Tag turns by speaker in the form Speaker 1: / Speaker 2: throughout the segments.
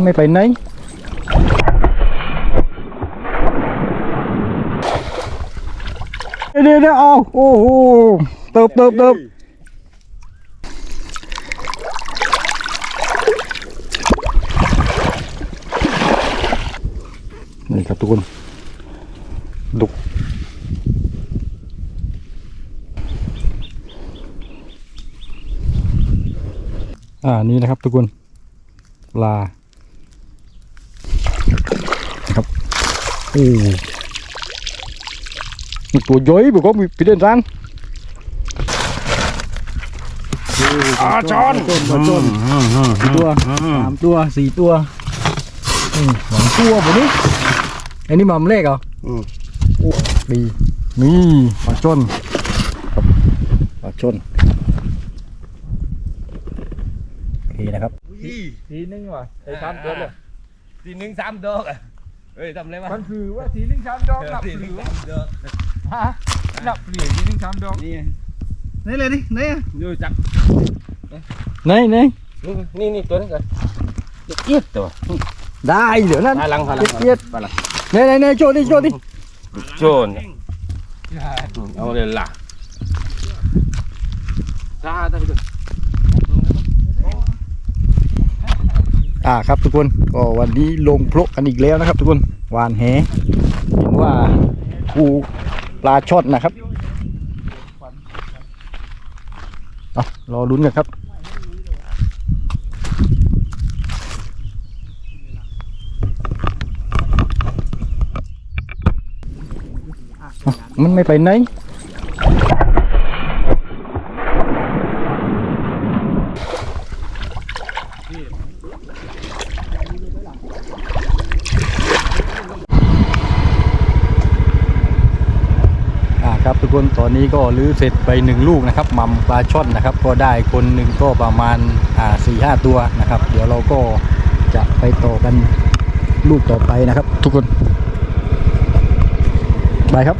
Speaker 1: ไม่ไปไหนเดี๋ยวเดี๋ยวเอาโอ้โหเติบเติบเติบนี่ครับทุกคนดุกอ่านี่นะครับทุกคนปลาครับ โอ้มันตัวย่อยบุกมีปีเดินรันอาจอน
Speaker 2: ต้นปลาต้น
Speaker 1: ตัวสามตัวสี่ตัวอืมสองตัวหมดนี้อันนี้มัมเล็กเหรอ
Speaker 2: อืม
Speaker 1: โอ้ดีนี่ปลาจนครับปลาจนโอเคนะครับ
Speaker 3: ทีนึงว่ะไอ้สามดอกเลย
Speaker 2: ทีหนึ่งสามดอกอะ เฮ้ยทำอะไรวะ
Speaker 3: มันคือว่าทีนึงสามดอกนับ
Speaker 2: ทีห
Speaker 3: ห
Speaker 2: นึ่
Speaker 3: รื
Speaker 2: ง
Speaker 3: อ
Speaker 2: สามดอก
Speaker 3: ฮะนับเหรียญทีนึงสามดอก
Speaker 2: นี่
Speaker 1: ไหนเลยดิไหนอะ
Speaker 2: ดูจับ
Speaker 1: ไหนไหน
Speaker 2: นี่นี่ตัวนี้ก่อนเอียดตัว
Speaker 1: ได้เดี๋ยวนั้น
Speaker 2: พลังพลัง
Speaker 1: เย็ด
Speaker 2: พลัง
Speaker 1: ไหนไหนไหนโชว์ดิโชว์ดิ
Speaker 2: โจนเอาเลยล่ะถ้าถ้าไปดู
Speaker 1: อ่าครับทุกคนก็วันนี้ลงพลุกันอีกแล้วนะครับ ทุกคนหวานแหเห็นว่าปูปลาช่อนนะครับเอารอลุ้นกันครับมันไม่ไปไหน อ่า ครับทุกคน ตอนนี้ก็รื้อเสร็จไปหนึ่งลูกนะครับมัมปลาช่อนนะครับ ก็ได้คนหนึ่งก็ประมาณอ่าสี่ห้าตัวนะครับ เดี๋ยวเราก็จะไปต่อกันลูกต่อไปนะครับ ทุกคน ไปครับ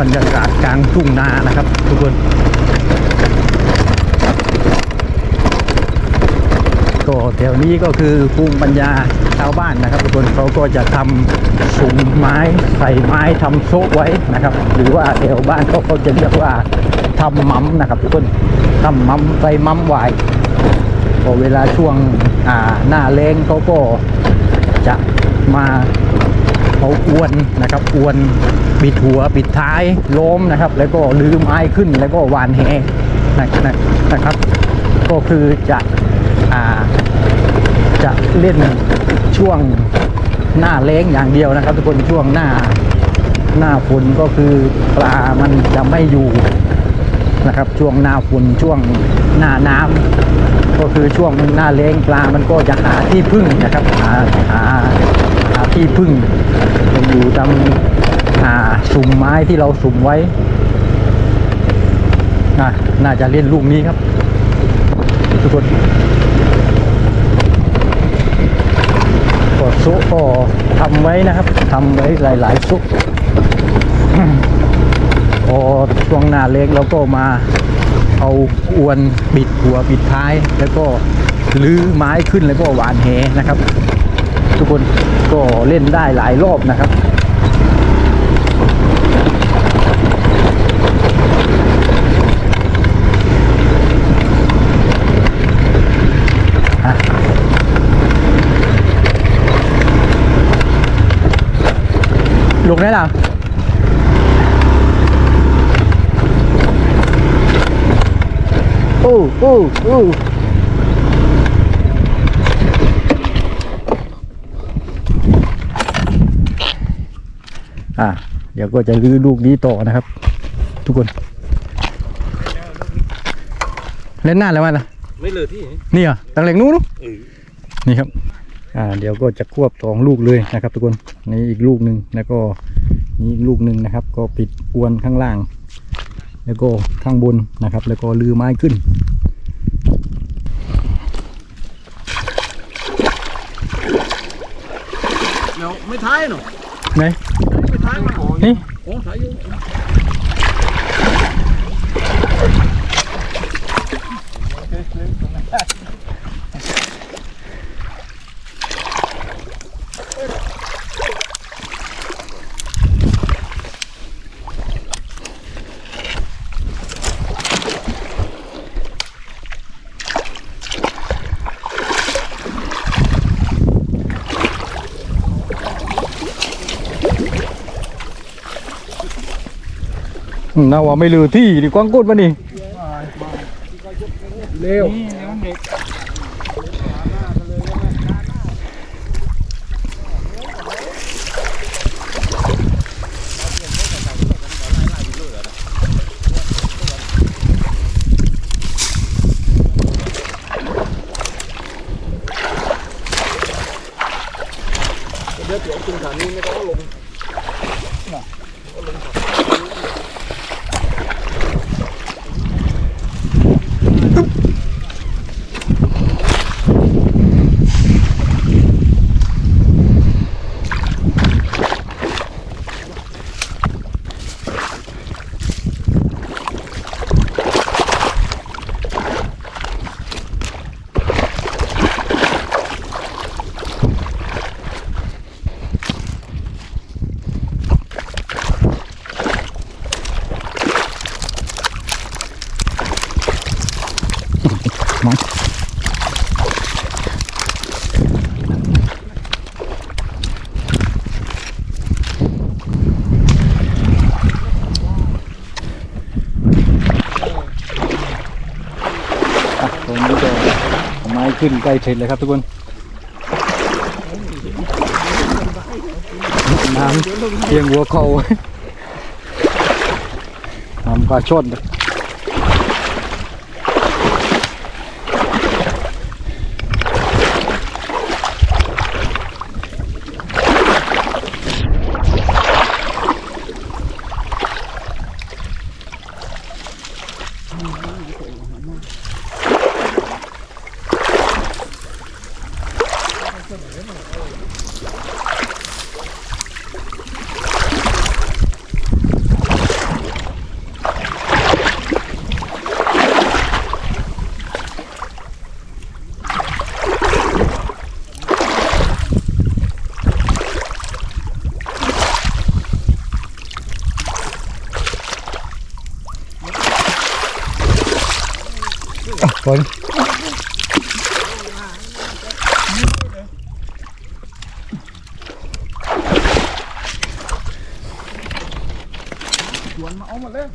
Speaker 1: บรรยากาศกลางทุ่งนานะครับ ทุกคน ก็ แถวนี้ก็คือภูมิปัญญาชาวบ้านนะครับทุกคนเขาก็จะทำสุมไม้ใส่ไม้ทำโซกไว้นะครับ หรือว่าแถวบ้านเขาเขาจะเรียกว่าทำมัมนะครับทุกคนทำมัมใส่มัมไว้พอเวลาช่วงอ่าหน้าแรงเขาก็จะมาเอาอวนนะครับอวนปิดหัวปิดท้ายล้มนะครับ แล้วก็ลื้อไม้ขึ้นแล้วก็วานแหนะนะนะครับก็คือจะอ่า จะเล่นช่วงหน้าแล้งอย่างเดียวนะครับ ทุกคนช่วงหน้าหน้าฝนก็คือปลามันจะไม่อยู่นะครับ ช่วงหน้าฝนช่วงหน้าน้ำก็คือช่วงหน้าแล้งปลามันก็จะหาที่พึ่งนะครับหาหาหาที่พึ่งอยู่ตามอ่าสุ่มไม้ที่เราสุ่มไว้น่าน่าจะเล่นลูกนี้ครับ ทุกคน ก็ซุก็ทำไว้นะครับทำไว้หลาย ๆ ซุพอช่วงหน้าเล็กเราก็มาเอาอวนปิดหัวปิดท้าย แล้วก็ลื้อไม้ขึ้นแล้วก็หวานแหนะครับ ทุกคนก็เล่นได้หลายรอบนะครับ ลูกไหนล่ะโอ้โอ้โอ้อะ เดี๋ยวก็จะลื้อลูกนี้ต่อนะครับ ทุกคน เล่นหน้าแล้วมั้ยล่ะ
Speaker 2: ไม่เลยที่
Speaker 1: นี่เหรอตังเหล็กนู้นเนอะนี่ครับ อ่าเดี๋ยวก็จะควบสองลูกเลยนะครับ ทุกคนนี่อีกลูกหนึ่งแล้วก็นี่อีกลูกหนึ่งนะครับ ก็ปิดอวนข้างล่าง แล้วก็ข้างบนนะครับ แล้วก็ลือไม้ขึ้น
Speaker 3: เดี๋ยวไม่ท้ายหรอ
Speaker 1: ไหน
Speaker 3: ไม่ท้ายมันหอ
Speaker 1: นี่
Speaker 3: โอ้ถ่ายอยู่
Speaker 1: น่าว่าไม่ลือที่ดีกว้างกุดมานี่
Speaker 3: เร็ว
Speaker 1: อะตรงนี้ก็ไม้ ขึ้นใกล้เสร็จเลยครับทุกคนน้ำเพียงหัวเขาน้ำปลาช่อน ฝน
Speaker 3: ชวนมาเอามาเลย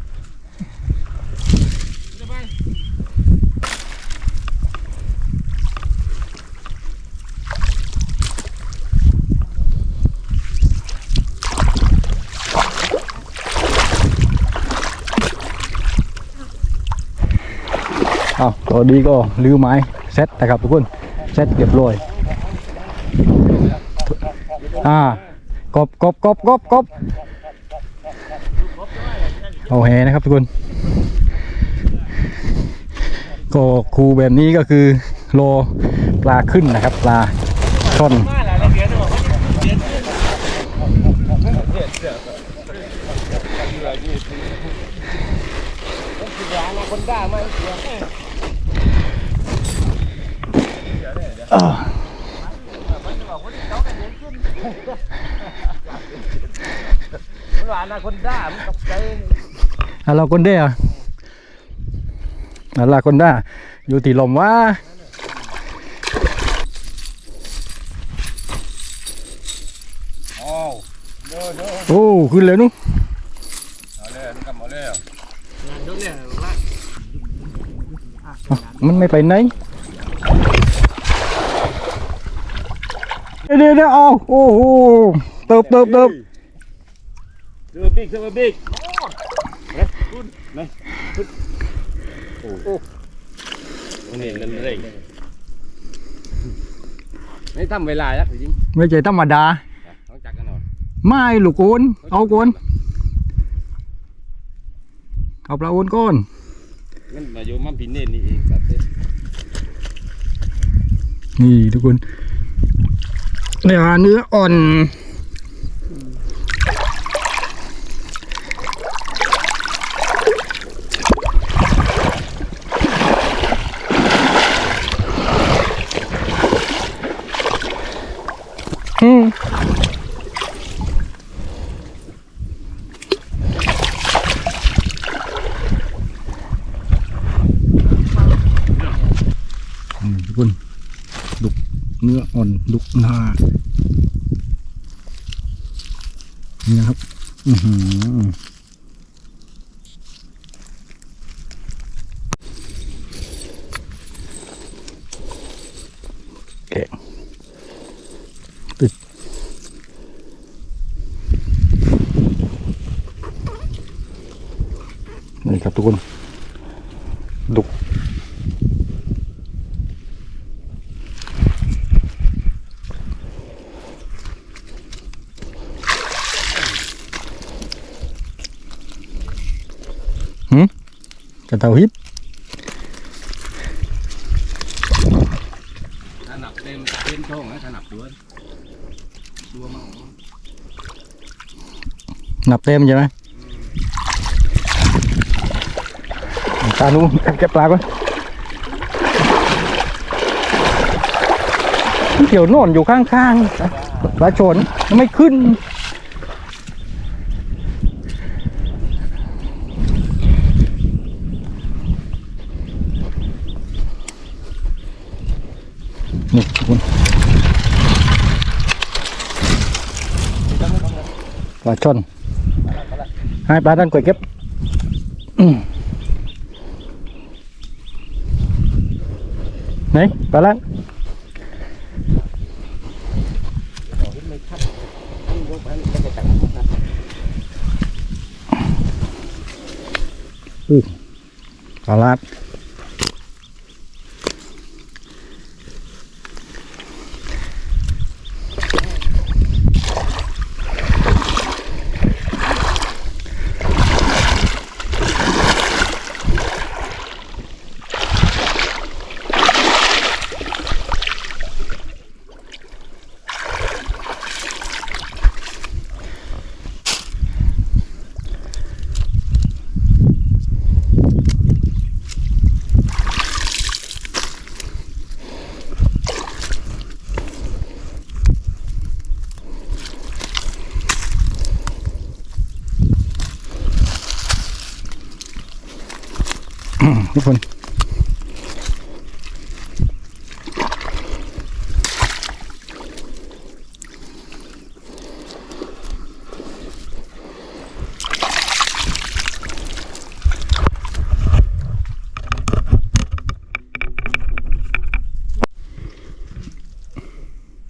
Speaker 1: ดีก็ลื้อไม้เซ็ตนะครับทุกคนเซ็ตเรียบร้อยอ่ากบกบกบกบกบเอาแหนะครับทุกคน ก็ครูแบบนี้ก็คือรอปลาขึ้นนะครับ ปลาช่อน
Speaker 2: หวานนะคนด่ามันตกใจ
Speaker 1: อะลาคนเด้อะอะลาคนด้าอยู่ที่ลมว่า
Speaker 2: อ้าวเด้อเด้อ
Speaker 1: โอ้ขึ้นเลยนุ๊
Speaker 2: เอาเลยมันกลับมาเลย
Speaker 1: มันไม่ไปไหน เดี๋ยวเดี๋ยวเดี๋ยวเอาโอ้โหเติบเติบเติบ
Speaker 2: เสือบิ๊กเสือบิ๊กเฮ้ยคุณไหนคุณโอ้โหนี่นั่นเร่งไม่ทำเวลาแล้วจริง
Speaker 1: ไม่ใช่ธรรมดา
Speaker 2: ต้องจักกันหน่อย
Speaker 1: ไม่ลูกโอนเอาโกนเอาปลาโอนก้อน
Speaker 2: งั้นมาอยู่มั่มพินเน่นนี่เองครับ
Speaker 1: นี่ทุกคน เนื้อเนื้ออ่อน อืมคุณดุกเนื้ออ่อนดุกหนา นี่นะครับ อือหือแกะปิดนี่ครับทุกคนดุก เตาฮิป
Speaker 2: ถ้าหนักเต็มเต็มช่องนะถ้าหนักด้วยตัวมัน
Speaker 1: นับเต็มใช่ไหมตาหนูเก็บปลาก่อนเดี๋ยวนอนอยู่ข้างๆปลาชนไม่ขึ้น นี่คุณปลาช่อนให้ปลาด้านก๋วยเก็บอืมไหนปลาละอู้ปลาลาด ทุกคน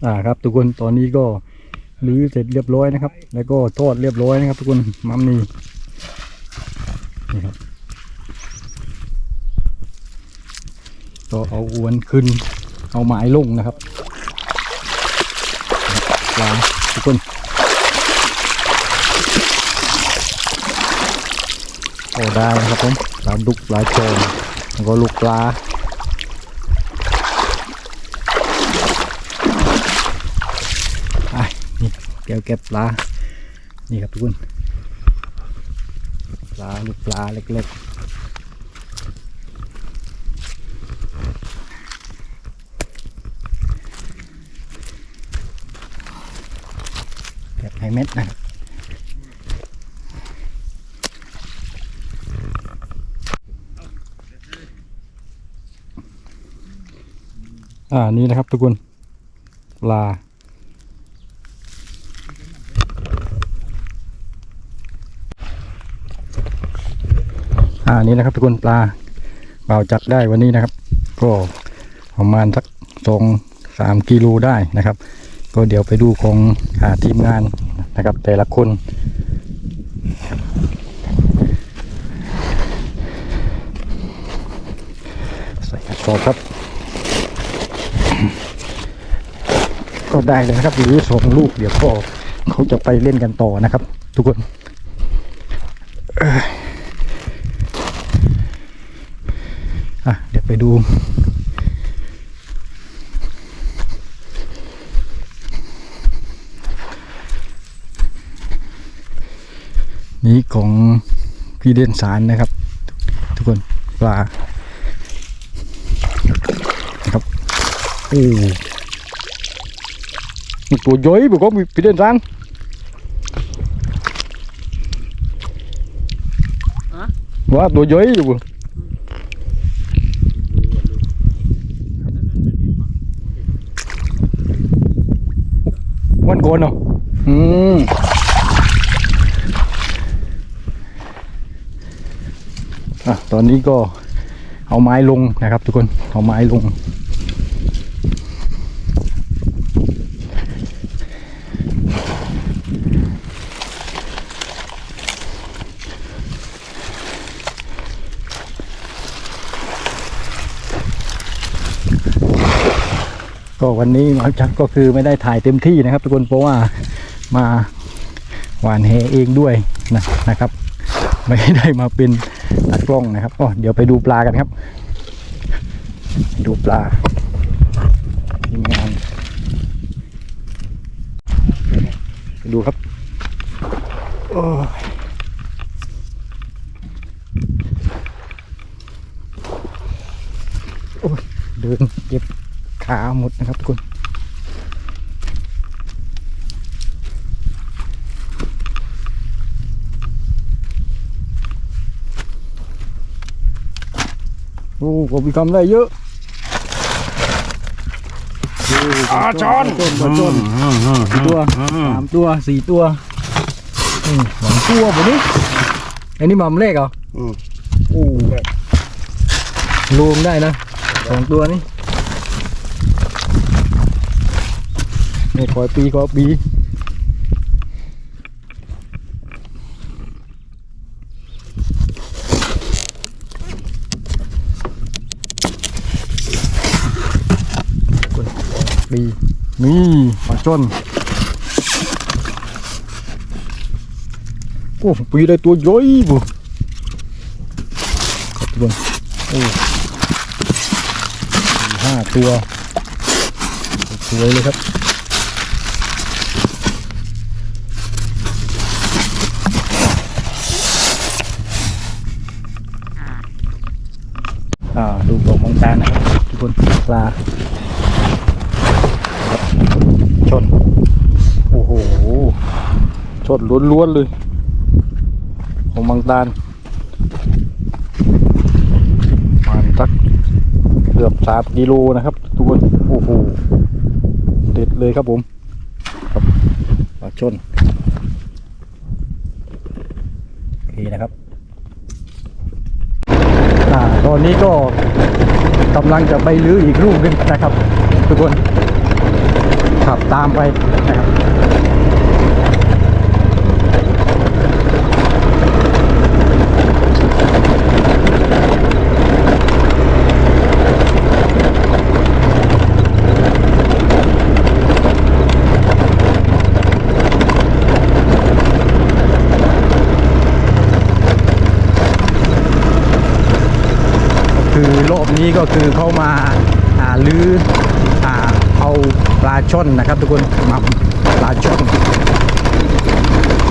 Speaker 1: อ่าครับ ทุกคนตอนนี้ก็รื้อเสร็จเรียบร้อยนะครับ แล้วก็ทอดเรียบร้อยนะครับ ทุกคนมัมนี่นี่ครับก็เอาอวนขึ้น เอาหมายลงนะครับวางทุกคนโอ้ได้นะครับผมปลาดุกปลาโจนแล้วก็ลูกปลาไปนี่ แก้วเก็บปลา นี่ครับทุกคนปลาลูกปลาเล็กๆเก็บให้เม็ดนะครับอ่า นี่นะครับทุกคน ปลา อ่านี่นะครับทุกคนปลาเบาจับได้วันนี้นะครับ ก็ประมาณสักสองสามกิโลได้นะครับ ก็เดี๋ยวไปดูของอาทีมงานนะครับ แต่ละคนใส่กระสอบครับ ก็ได้เลยนะครับหรือสองลูกเดี๋ยวก็เขาจะไปเล่นกันต่อนะครับ ทุกคนเอ้ยอะเดี๋ยว ไปดู นี่ของพี่เด่นสารนะครับ ทุกคนปลานะครับโอ้มันตัวย่อยบอกว่ามีพี่เด่นสารว่าตัวย่อยอยู่บ่ คนเนาะอืมอะตอนนี้ก็เอาไม้ลงนะครับ ทุกคนเอาไม้ลง ก็วันนี้หลักก็คือไม่ได้ถ่ายเต็มที่นะครับ ทุกคนเพราะว่ามาหวานแหเองด้วยนะนะครับ ไม่ได้มาเป็นตากล้องนะครับก็เดี๋ยวไปดูปลากันครับ ดูปลาทีมงานดูครับโอ้ยโอ้เดินเจ็บ ขาหมดนะครับทุกคนโอ้ผมมีคำได้เยอะ
Speaker 2: อาจอน
Speaker 1: ต้นปลาจนกี่ตัวสามตัวสี่ตัวอืมสองตัวหมดนี้อันนี้หมัมเล็กเหรอ
Speaker 2: อืม
Speaker 1: โอ้รวมได้นะสองตัวนี่ นี่คอยปีคอยปีปีนี่ปลาจนโอ้ปีได้ตัวย่อยบุครับทุกคนโอ้สี่ห้าตัวสวยเลยครับ อ่า ดูตัวมองตานะครับทุกคนปลาครับชน โอ้โห ชนล้วนๆเลย ของบางตาลประมาณสักเกือบสามกิโลนะครับ ทุกคนโอ้โหเด็ดเลยครับผมครับปลาชนโอเคนะครับอ่าตอนนี้ก็กำลังจะไปลื้ออีกลูกหนึงนะครับ ทุกคนขับตามไปนะครับ รอบนี้ก็คือเขามาอ่าลื้ออเอาปลาช่อนนะครับ ทุกคนมาปลาช่อน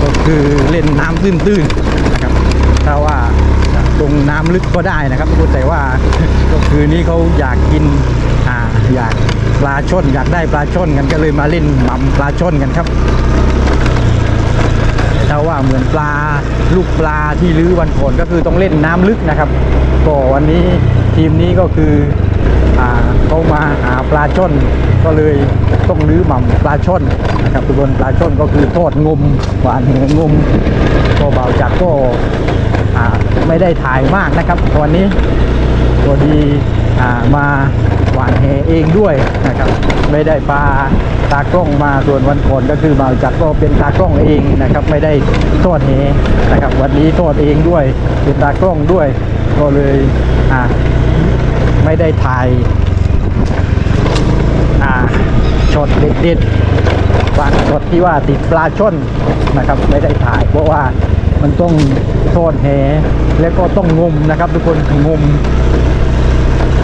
Speaker 1: ก็คือเล่นน้ำตื้นๆนะครับถ้าว่าลงน้ำลึกก็ได้นะครับทุกคนแต่ว่าก็คือนี้เขาอยากกินอ่าอยากปลาช่อนอยากได้ปลาช่อนกันก็เลยมาเล่นหม่ำปลาช่อนกันครับถ้าว่าเหมือนปลาลูกปลาที่ลื้อวันก่อนก็คือต้องเล่นน้ำลึกนะครับก็วันนี้ ทีมนี้ก็คืออเขามาหาปลาช่อนก็เลยต้องลื้อหม่ำปลาช่อนนะครับทุกคนปลาช่อนก็คือทอดงมหวานเหงมก็เบาจากก็ไม่ได้ถ่ายมากนะครับวันนี้ตัวดีมาหวานแหเองด้วยนะครับ ไม่ได้ปลาตากล้องมาส่วนวันก่อนก็คือเบาจากก็เป็นตากล้องเองนะครับ ไม่ได้ทอดแหนะครับ วันนี้ทอดเองด้วยเป็นตากล้องด้วย ก็เลยอ่า ไม่ได้ถ่ายช็อตเด็ดๆบางช็อตที่ว่าติดปลาช่อนนะครับ ไม่ได้ถ่าย เพราะว่ามันต้องทอดแหแล้วก็ต้องงมนะครับ ทุกคนงม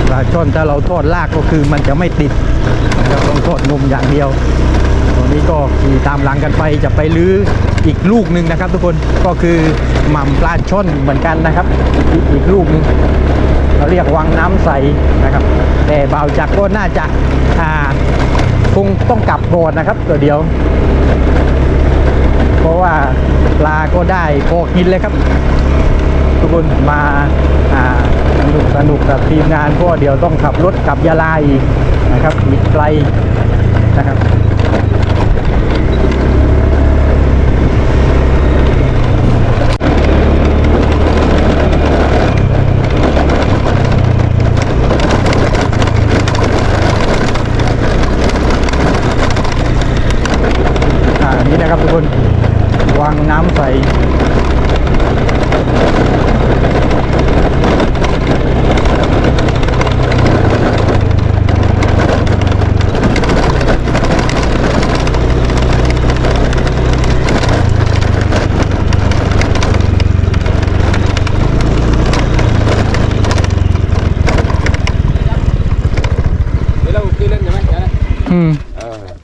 Speaker 1: ปลาช่อนถ้าเราทอดลากก็คือมันจะไม่ติดนะครับต้องทอดงมอย่างเดียวตอนนี้ก็ขี่ตามหลังกันไปจะไปลื้ออีกลูกหนึ่งนะครับ ทุกคนก็คือหม่ำปลาช่อนเหมือนกันนะครับ อีกอีกลูกหนึ่ง เราเรียกวังน้ำใสนะครับ แต่เบาจักก็น่าจะอ่าคงต้องกลับก่อนนะครับตัวเดียว เพราะว่าปลาก็ได้พอกินเลยครับ ทุกคนมาอ่าสนุกสนุกกับทีมงานเพราะเดี๋ยวต้องขับรถกลับยาลาอีกนะครับอีกไกลนะครับานี้นะครับทุกคน
Speaker 2: วางน้ำใส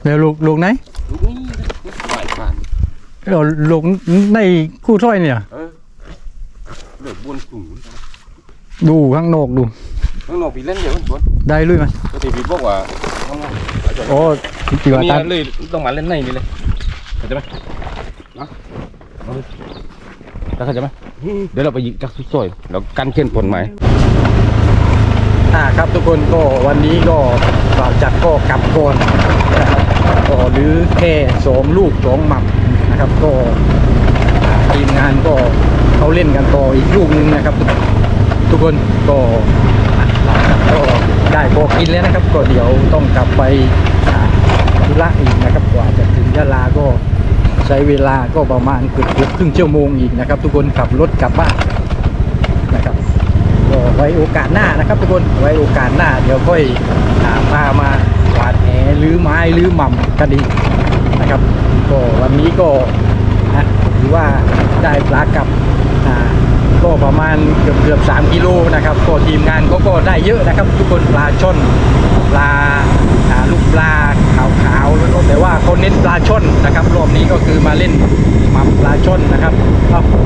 Speaker 2: เดี๋ยวลูกลูกไหน
Speaker 1: เราลูกในคู่ถ้อยเนี่ย
Speaker 2: เออเดือดบนสูง
Speaker 1: ดูข้างนอกดู
Speaker 2: ข้างนอกพี่เล่นเดี๋ยวมันบน
Speaker 1: ได้ลุยไหม
Speaker 2: ก็ที่พี่บอกว่าข้างนอก
Speaker 1: โอ้จีว่า
Speaker 2: นี่
Speaker 1: ตัด
Speaker 2: เลยต้องมาเล่นในนี่เลยเข้าใจไหมนะเข้าใจไหมเดี๋ยวเราไปยิงจักสุดซอยแล้วกันเข็นผลไหม
Speaker 1: อ่าครับทุกคนก็วันนี้ก็บ่าวจัดก็กลับก่อนนะครับก็หรือแค่สองลูกสองหมับ นะครับ ก็ทีมงานก็เขาเล่นกันต่ออีกลูกหนึงนะครับ ทุกคนก็ก็ได้พอกินแล้วนะครับ ก็เดี๋ยวต้องกลับไปธุระอีกนะครับกว่าจะถึงยะลาก็ใช้เวลาก็ประมาณเกือบเกือบครึ่งชั่วโมงอีกนะครับ ทุกคนขับรถกลับบ้านนะครับก็ไว้โอกาสหน้านะครับ ทุกคนไว้โอกาสหน้าเดี๋ยวค่อยหาพามาหวานแหหรือไม้หรือหม่ำกันดีก นะครับ ก็วันนี้ก็ถือว่าได้ปลากลับก็ประมาณเกือบเกือบสามกิโลนะครับ ก็ทีมงานก็ก็ได้เยอะนะครับ ทุกคนปลาช่อนปลาลูกปลาขาวๆแล้วก็แต่ว่าเขาเน้นปลาช่อนนะครับรอบนี้ก็คือมาเล่นม่ำปลาช่อนนะครับ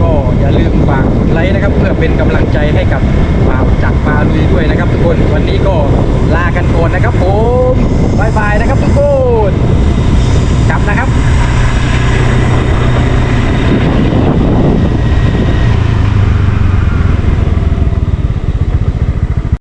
Speaker 1: ก็อย่าลืมฝากกดไลค์นะครับ เพื่อเป็นกำลังใจให้กับบ่าวจักปลาลุยด้วยนะครับ ทุกคนวันนี้ก็ลากันก่อนนะครับผมบายบายนะครับทุกคน จับนะครับ